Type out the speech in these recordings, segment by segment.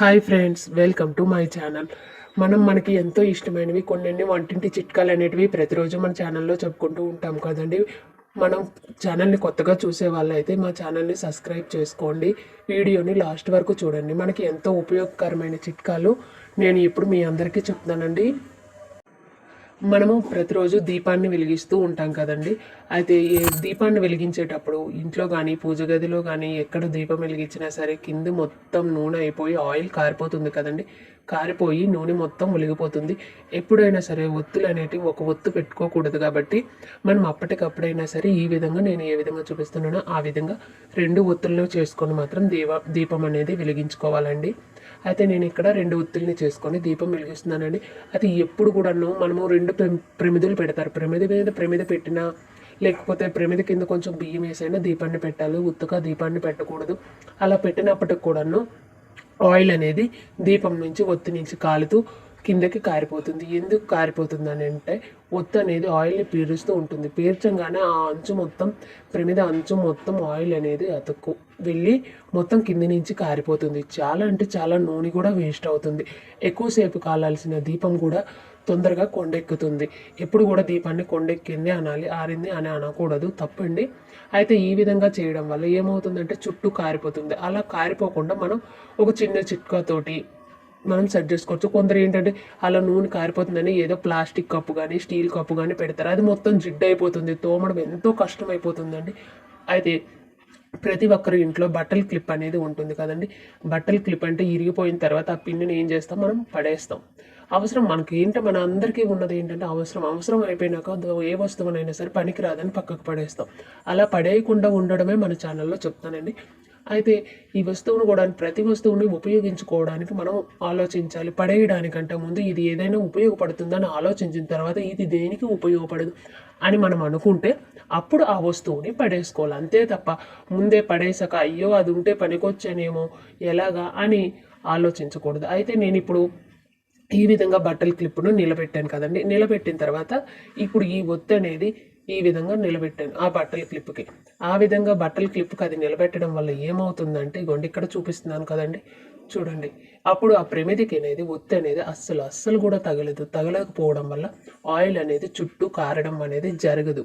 Hi friends welcome to my channel. మనం మనకి ఎంతో ఇష్టమైనవి కొన్ని వంటింటి చిట్కాలు అనేటివి ప్రతిరోజు మన ఛానల్లో చెప్పుకుంటూ ఉంటాం కదండి. మనం ఛానల్ని కొత్తగా చూసే వాళ్ళైతే మా ఛానల్ని సబ్స్క్రైబ్ చేసుకోండి. వీడియోని లాస్ట్ వరకు చూడండి. మనకి ఎంతో ఉపయోగకరమైన చిట్కాలు నేను ఇప్పుడు మీ అందరికీ చెప్తానండి. మనము ప్రతిరోజు దీపాన్ని వెలిగిస్తూ ఉంటాం కదండి. అయితే ఈ దీపాన్ని వెలిగించేటప్పుడు ఇంట్లో కానీ పూజ గదిలో కానీ ఎక్కడ దీపం వెలిగించినా సరే కింద మొత్తం నూనె అయిపోయి ఆయిల్ కారిపోతుంది కదండి. కారిపోయి నూనె మొత్తం ఒలిగిపోతుంది ఎప్పుడైనా సరే ఒత్తులు అనేటివి ఒక ఒత్తు పెట్టుకోకూడదు కాబట్టి మనం అప్పటికప్పుడైనా సరే ఈ విధంగా నేను ఏ విధంగా చూపిస్తున్నానో ఆ విధంగా రెండు ఒత్తుల్లో చేసుకొని మాత్రం దీప దీపం అనేది వెలిగించుకోవాలండి. అయితే నేను ఇక్కడ రెండు ఒత్తుల్ని చేసుకొని దీపం వెలిగిస్తున్నానండి. అయితే ఎప్పుడు కూడాను మనము రెండు ప్రెమ్ ప్రమిదలు పెడతారు. ప్రమిద మీద ప్రమిద పెట్టినా లేకపోతే ప్రమిద కింద కొంచెం బియ్యం వేసైనా దీపాన్ని పెట్టాలి. ఉత్తుగా దీపాన్ని పెట్టకూడదు. అలా పెట్టినప్పటికి కూడాను ఆయిల్ అనేది దీపం నుంచి ఒత్తి నుంచి కాలుతూ కిందకి కారిపోతుంది. ఎందుకు కారిపోతుంది అని అంటే ఒత్తు అనేది ఆయిల్ని పీరుస్తూ ఉంటుంది. పీర్చంగానే ఆ అంచు మొత్తం ప్రమిద అంచు మొత్తం ఆయిల్ అనేది అతుక్కు వెళ్ళి మొత్తం కింది నుంచి కారిపోతుంది. చాలా అంటే చాలా నూనె కూడా వేస్ట్ అవుతుంది. ఎక్కువసేపు కాలాల్సిన దీపం కూడా తొందరగా కొండెక్కుతుంది. ఎప్పుడు కూడా దీపాన్ని కొండెక్కింది అనాలి ఆరింది అని అనకూడదు తప్పండి. అయితే ఈ విధంగా చేయడం వల్ల ఏమవుతుందంటే చుట్టూ కారిపోతుంది. అలా కారిపోకుండా మనం ఒక చిన్న చిట్కాతోటి మనం సెట్ చేసుకోవచ్చు. కొందరు ఏంటంటే అలా నూనె కారిపోతుందని ఏదో ప్లాస్టిక్ కప్పు కానీ స్టీల్ కప్పు కానీ పెడతారు. అది మొత్తం జిడ్డు అయిపోతుంది తోమడం ఎంతో కష్టం అయిపోతుందండి అయితే ప్రతి ఒక్కరి ఇంట్లో బట్టల క్లిప్ అనేది ఉంటుంది కదండి. బట్టల క్లిప్ అంటే ఇరిగిపోయిన తర్వాత ఆ పిన్నుని ఏం చేస్తాం? మనం పడేస్తాం. అవసరం మనకి. ఏంటో మన అందరికీ ఉన్నది ఏంటంటే అవసరం. అవసరం అయిపోయినాక ఏ వస్తువునైనా సరే పనికిరాదని పక్కకు పడేస్తాం. అలా పడేయకుండా ఉండడమే మన ఛానల్లో చెప్తానండి. అయితే ఈ వస్తువును కూడా ప్రతి వస్తువుని ఉపయోగించుకోవడానికి మనం ఆలోచించాలి. పడేయడానికంటే ముందు ఇది ఏదైనా ఉపయోగపడుతుందని ఆలోచించిన తర్వాత ఇది దేనికి ఉపయోగపడదు అని మనం అనుకుంటే అప్పుడు ఆ వస్తువుని పడేసుకోవాలి. అంతే తప్ప ముందే పడేసాక అయ్యో అది ఉంటే పనికొచ్చానేమో ఎలాగా అని ఆలోచించకూడదు. అయితే నేను ఇప్పుడు ఈ విధంగా బట్టల క్లిప్ను నిలబెట్టాను కదండి. నిలబెట్టిన తర్వాత ఇప్పుడు ఈ ఒత్తి అనేది ఈ విధంగా నిలబెట్టాను ఆ బట్టల క్లిప్కి ఆ విధంగా బట్టల క్లిప్కి అది నిలబెట్టడం వల్ల ఏమవుతుందంటే ఇగోండి ఇక్కడ చూపిస్తున్నాను కదండి. చూడండి. అప్పుడు ఆ ప్రమిదికి అనేది ఒత్తి అనేది అస్సలు అస్సలు కూడా తగలదు. తగలకపోవడం వల్ల ఆయిల్ అనేది చుట్టూ కారడం అనేది జరగదు.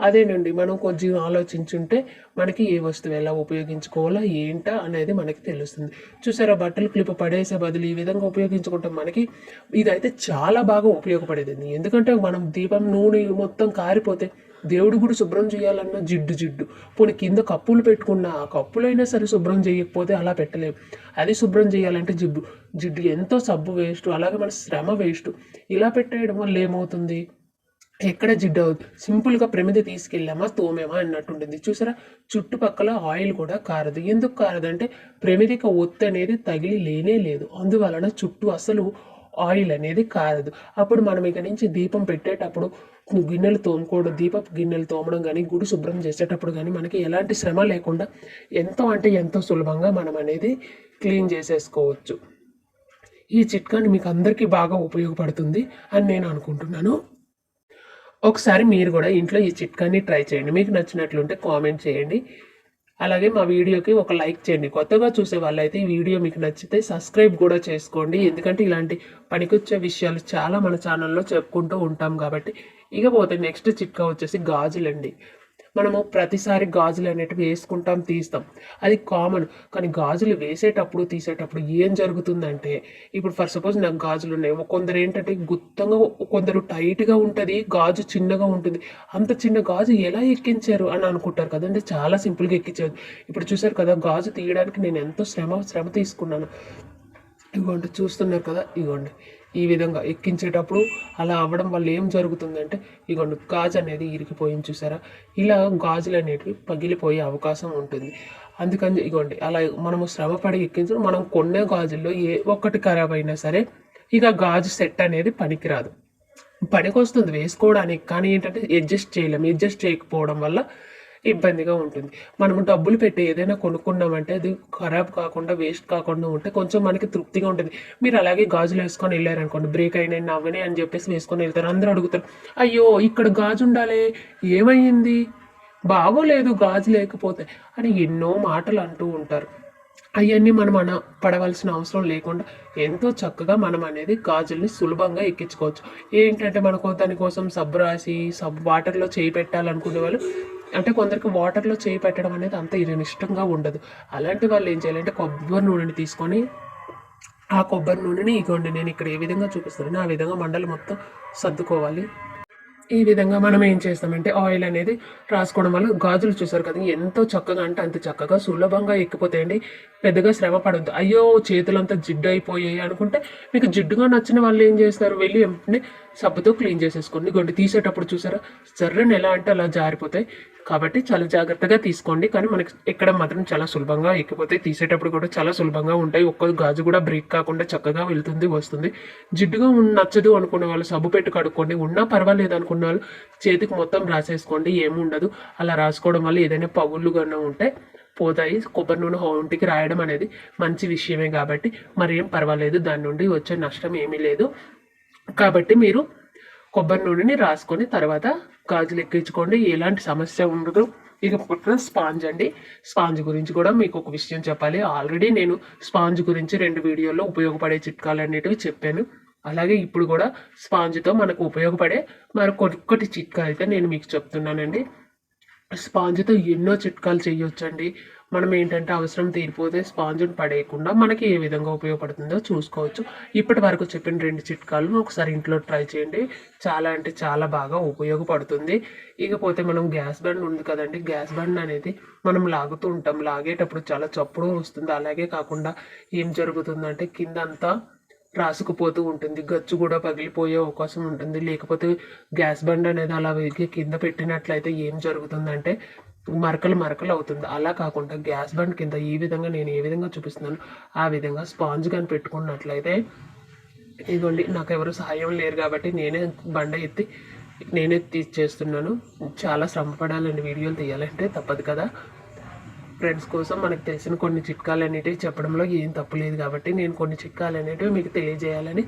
అదేనండి మనం కొంచెం ఆలోచించుంటే మనకి ఏ వస్తువు ఎలా ఉపయోగించుకోవాలా ఏంటా అనేది మనకి తెలుస్తుంది. చూసారా బట్టలు క్లిప్ పడేసే బదులు ఈ విధంగా ఉపయోగించుకుంటాం మనకి ఇదైతే చాలా బాగా ఉపయోగపడేది. ఎందుకంటే మనం దీపం నూనె మొత్తం కారిపోతే దేవుడు కూడా శుభ్రం చేయాలన్న జిడ్డు జిడ్డు. పోనీ కింద కప్పులు పెట్టుకున్న ఆ కప్పులైనా సరే శుభ్రం చేయకపోతే అలా పెట్టలేము అది శుభ్రం చేయాలంటే జిడ్డు జిడ్డు ఎంతో సబ్బు వేస్ట్ అలాగే మన శ్రమ వేస్ట్. ఇలా పెట్టేయడం వల్ల ఏమవుతుంది? ఎక్కడ జిడ్డు అవుతుంది సింపుల్గా ప్రమిద తీసుకెళ్ళామా తోమేమా అన్నట్టు ఉంటుంది చూసారా? చుట్టుపక్కల ఆయిల్ కూడా కారదు. ఎందుకు కారదంటే ప్రమిదికి ఒత్తి అనేది తగిలి లేనే లేదు. అందువలన చుట్టూ అసలు ఆయిల్ అనేది కారదు. అప్పుడు మనం ఇక నుంచి దీపం పెట్టేటప్పుడు గిన్నెలు తోముకోవడం దీపపు గిన్నెలు తోమడం కానీ గుడి శుభ్రం చేసేటప్పుడు కానీ మనకి ఎలాంటి శ్రమ లేకుండా ఎంతో అంటే ఎంతో సులభంగా మనం అనేది క్లీన్ చేసేసుకోవచ్చు. ఈ చిట్కాని మీకు అందరికీ బాగా ఉపయోగపడుతుంది అని నేను అనుకుంటున్నాను. ఒకసారి మీరు కూడా ఇంట్లో ఈ చిట్కాని ట్రై చేయండి. మీకు నచ్చినట్లుంటే కామెంట్ చేయండి. అలాగే మా వీడియోకి ఒక లైక్ చేయండి. కొత్తగా చూసే వాళ్ళైతే ఈ వీడియో మీకు నచ్చితే సబ్స్క్రైబ్ కూడా చేసుకోండి. ఎందుకంటే ఇలాంటి పనికొచ్చే విషయాలు చాలా మన ఛానల్లో చెప్పుకుంటూ ఉంటాం కాబట్టి. ఇకపోతే నెక్స్ట్ చిట్కా వచ్చేసి గాజులండి. మనము ప్రతిసారి గాజులు అనేటివి వేసుకుంటాం తీస్తాం. అది కామన్ కానీ గాజులు వేసేటప్పుడు తీసేటప్పుడు ఏం జరుగుతుందంటే ఇప్పుడు ఫర్ సపోజ్ నాకు గాజులు ఉన్నాయి. కొందరు ఏంటంటే గుత్తంగా కొందరు టైట్గా ఉంటుంది గాజు చిన్నగా ఉంటుంది. అంత చిన్న గాజు ఎలా ఎక్కించారు అని అనుకుంటారు కదంటే చాలా సింపుల్గా ఎక్కించారు. ఇప్పుడు చూసారు కదా గాజు తీయడానికి నేను ఎంతో శ్రమ శ్రమ తీసుకున్నాను. ఇగోండి చూస్తున్నారు కదా ఇగోండి. ఈ విధంగా ఎక్కించేటప్పుడు అలా అవ్వడం వల్ల ఏం జరుగుతుందంటే ఇగోండి గాజు అనేది ఇరికిపోయింది చూసారా? ఇలా గాజులు అనేటివి పగిలిపోయే అవకాశం ఉంటుంది. అందుకని ఇగోండి అలా మనము శ్రమపడి ఎక్కించడం మనం కొనే గాజుల్లో ఏ ఒక్కటి ఖరాబ్ అయినా సరే ఇక గాజు సెట్ అనేది పనికిరాదు. పనికి వస్తుంది వేసుకోవడానికి కానీ ఏంటంటే అడ్జస్ట్ చేయలేము. అడ్జస్ట్ చేయకపోవడం వల్ల ఇబ్బందిగా ఉంటుంది. మనము డబ్బులు పెట్టి ఏదైనా కొనుక్కున్నామంటే అది ఖరాబ్ కాకుండా వేస్ట్ కాకుండా ఉంటే కొంచెం మనకి తృప్తిగా ఉంటుంది. మీరు అలాగే గాజులు వేసుకొని వెళ్ళారనుకోండి. బ్రేక్ అయినాయి నవ్వని అని చెప్పేసి వేసుకొని వెళ్తారు. అందరూ అడుగుతారు అయ్యో ఇక్కడ గాజు ఉండాలి ఏమైంది? బాగోలేదు గాజు లేకపోతే అని ఎన్నో మాటలు అంటూ ఉంటారు. అవన్నీ మనం అన పడవలసిన అవసరం లేకుండా ఎంతో చక్కగా మనం అనేది గాజుల్ని సులభంగా ఎక్కించుకోవచ్చు. ఏంటంటే మనకు దానికోసం సబ్బు రాసి సబ్ వాటర్లో చేయి పెట్టాలనుకునే వాళ్ళు అంటే కొందరికి వాటర్లో చేయి పెట్టడం అనేది అంత ఇష్టంగా ఉండదు. అలాంటి వాళ్ళు ఏం చేయాలంటే కొబ్బరి నూనెని తీసుకొని ఆ కొబ్బరి నూనెని ఇగోండి నేను ఇక్కడ ఏ విధంగా చూపిస్తున్నాను ఆ విధంగా మండలు మొత్తం సర్దుకోవాలి. ఈ విధంగా మనం ఏం చేస్తామంటే ఆయిల్ అనేది రాసుకోవడం వల్ల గాజులు చూసారు కదా ఎంతో చక్కగా అంటే అంత చక్కగా సులభంగా ఎక్కిపోతాయండి. పెద్దగా శ్రమ పడద్దు. అయ్యో చేతులంతా జిడ్డు అయిపోయాయి అనుకుంటే మీకు జిడ్డుగా నచ్చిన వాళ్ళు ఏం చేస్తారు? వెళ్ళి వెంటనే సబ్బుతో క్లీన్ చేసేసుకోండి. గొండి తీసేటప్పుడు చూసారా? జర్రని ఎలా అంటే అలా జారిపోతాయి. కాబట్టి చాలా జాగ్రత్తగా తీసుకోండి. కానీ మనకి ఎక్కడ మాత్రం చాలా సులభంగా ఎక్కిపోతాయి. తీసేటప్పుడు కూడా చాలా సులభంగా ఉంటాయి. ఒక్క గాజు కూడా బ్రేక్ కాకుండా చక్కగా వెళ్తుంది వస్తుంది. జిడ్డుగా నచ్చదు అనుకునే వాళ్ళు సబ్బు పెట్టి కడుక్కోండి. ఉన్నా పర్వాలేదు రాసుకున్న వాళ్ళు చేతికి మొత్తం రాసేసుకోండి ఏముండదు. అలా రాసుకోవడం వల్ల ఏదైనా పగుళ్ళు కన్నా ఉంటే పోతాయి. కొబ్బరి నూనె ఒంటికి రాయడం అనేది మంచి విషయమే కాబట్టి మరి ఏం పర్వాలేదు. దాని నుండి వచ్చే నష్టం ఏమీ లేదు. కాబట్టి మీరు కొబ్బరి నూనెని రాసుకొని తర్వాత గాజులు ఎక్కించుకోండి. ఎలాంటి సమస్య ఉండదు. ఇక పుట్టిన స్పాంజ్ అండి. స్పాంజ్ గురించి కూడా మీకు ఒక విషయం చెప్పాలి. ఆల్రెడీ నేను స్పాంజ్ గురించి రెండు వీడియోల్లో ఉపయోగపడే చిట్కాలు అనేటివి చెప్పాను. అలాగే ఇప్పుడు కూడా స్పాంజ్తో మనకు ఉపయోగపడే మరొకటి చిట్కా అయితే నేను మీకు చెప్తున్నానండి. స్పాంజ్తో ఎన్నో చిట్కాలు చేయొచ్చండి. మనం ఏంటంటే అవసరం తీరిపోతే స్పాంజ్ని పడేయకుండా మనకి ఏ విధంగా ఉపయోగపడుతుందో చూసుకోవచ్చు. ఇప్పటి వరకు చెప్పిన రెండు చిట్కాలను ఒకసారి ఇంట్లో ట్రై చేయండి. చాలా అంటే చాలా బాగా ఉపయోగపడుతుంది. ఇకపోతే మనం గ్యాస్ బండ్ ఉంది కదండి. గ్యాస్ బండ్ అనేది మనం లాగుతూ ఉంటాం. లాగేటప్పుడు చాలా చప్పుడు వస్తుంది. అలాగే కాకుండా ఏం జరుగుతుందంటే కింద అంతా రాసుకుపోతూ ఉంటుంది. గచ్చు కూడా పగిలిపోయే అవకాశం ఉంటుంది. లేకపోతే గ్యాస్ బండ్ అనేది అలా కింద పెట్టినట్లయితే ఏం జరుగుతుందంటే మరకలు మరకలు అవుతుంది. అలా కాకుండా గ్యాస్ బండ్ కింద ఈ విధంగా నేను ఏ విధంగా చూపిస్తున్నాను ఆ విధంగా స్పాంజ్ కానీ పెట్టుకున్నట్లయితే ఇదిగోండి నాకు ఎవరు సహాయం లేరు కాబట్టి నేనే బండ ఎత్తి నేనే తీసేస్తున్నాను. చాలా శ్రమపడాలని వీడియోలు తీయాలంటే తప్పదు కదా. ఫ్రెండ్స్ కోసం మనకు తెలిసిన కొన్ని చిట్కాలు అనేటివి చెప్పడంలో ఏం తప్పు లేదు కాబట్టి నేను కొన్ని చిట్కాలు అనేటివి మీకు తెలియజేయాలని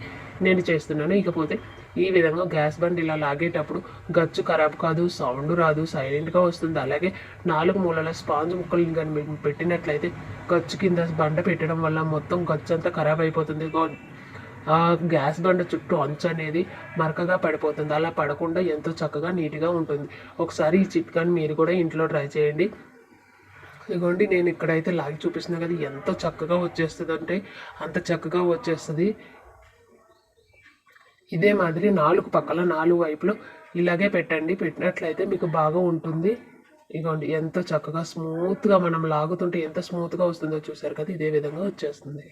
నేను చేస్తున్నాను. ఇకపోతే ఈ విధంగా గ్యాస్ బండ్ ఇలా లాగేటప్పుడు గచ్చు ఖరాబ్ కాదు సౌండ్ రాదు సైలెంట్గా వస్తుంది. అలాగే నాలుగు మూలల స్పాంజ్ ముక్కలు కానీ పెట్టినట్లయితే గచ్చు కింద బండ పెట్టడం వల్ల మొత్తం గచ్చు అంతా ఖరాబ్ అయిపోతుంది. గ్యాస్ బండ చుట్టూ అంచు అనేది మరకగా పడిపోతుంది. అలా పడకుండా ఎంతో చక్కగా నీట్గా ఉంటుంది. ఒకసారి ఈ చిట్కాని మీరు కూడా ఇంట్లో ట్రై చేయండి. ఇదిగోండి నేను ఇక్కడైతే లాగి చూపిస్తున్నా కదా ఎంత చక్కగా వచ్చేస్తుంది అంటే అంత చక్కగా వచ్చేస్తుంది. ఇదే మాదిరి నాలుగు పక్కల నాలుగు వైపులు ఇలాగే పెట్టండి. పెట్టినట్లయితే మీకు బాగా ఉంటుంది. ఇదిగోండి ఎంత చక్కగా స్మూత్గా మనం లాగుతుంటే ఎంత స్మూత్గా వస్తుందో చూసారు కదా ఇదే విధంగా వచ్చేస్తుంది.